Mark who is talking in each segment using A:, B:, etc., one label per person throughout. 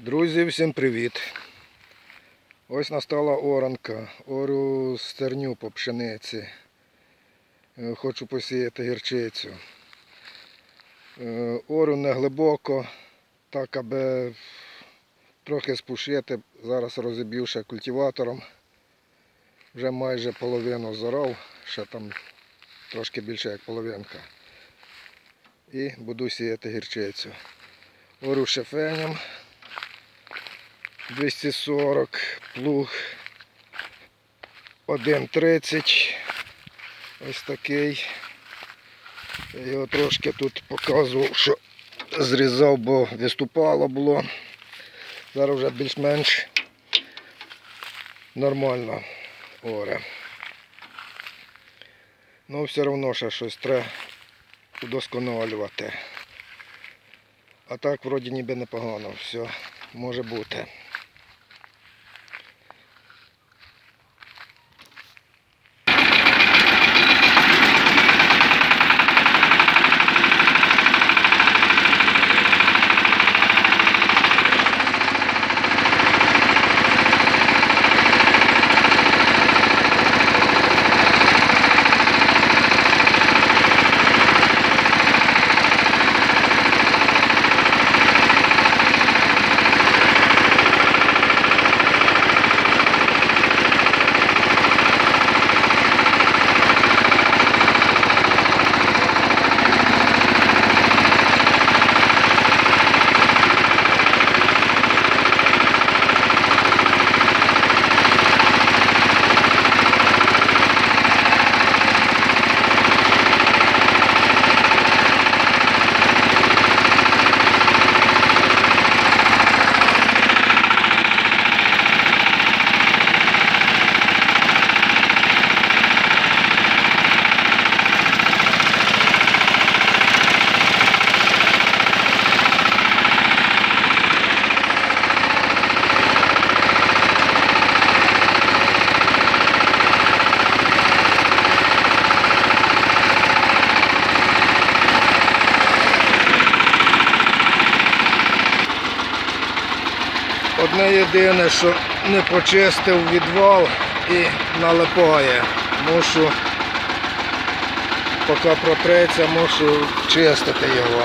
A: Друзі, всім привіт! Ось настала оранка. Ору стерню по пшениці. Е, Хочу посіяти гірчицю. Е, Ору не глибоко, так аби трохи спушити. Зараз розіб'ю ще культиватором. Вже майже половину зорав, ще там трошки більше як половинка. І буду сіяти гірчицю. Ору шефенем. 240 плуг 1,30. Ось такий. Я його трошки тут показував, що зрізав, бо виступало було. Зараз вже більш-менш нормально оре. Ну все одно ще щось треба удосконалювати. А так вроді ніби непогано, все може бути. Одне єдине, що не почистив відвал і налипає. Мушу, поки протреться, мушу чистити його.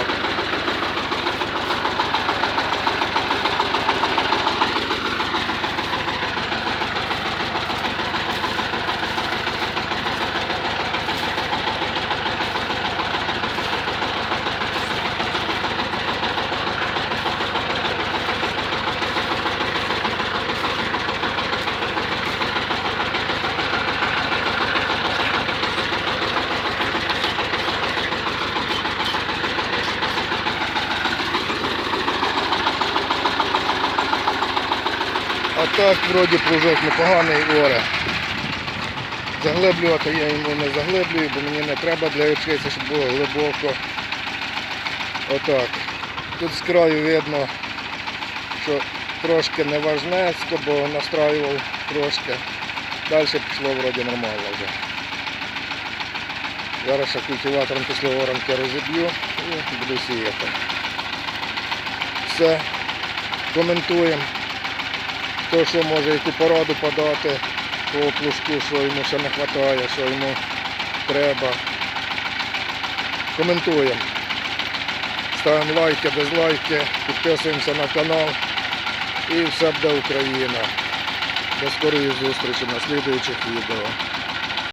A: Так вроді плужок непоганий оре. Заглиблювати я йому не заглиблюю, бо мені не треба для ячиці, щоб було глибоко. Отак. Тут з краю видно, що трошки неважнецько, бо настраював трошки. Далі пішло вроді нормально вже. Зараз ще культиватором після оранки розіб'ю і буду сіяти. Все, коментуємо хто що може яку пораду подати по плужку, що йому ще не вистачає, що йому треба. Коментуємо. Ставимо лайки, дизлайки, підписуємося на канал і все буде Україна. До скорої зустрічі на слідуючих відео.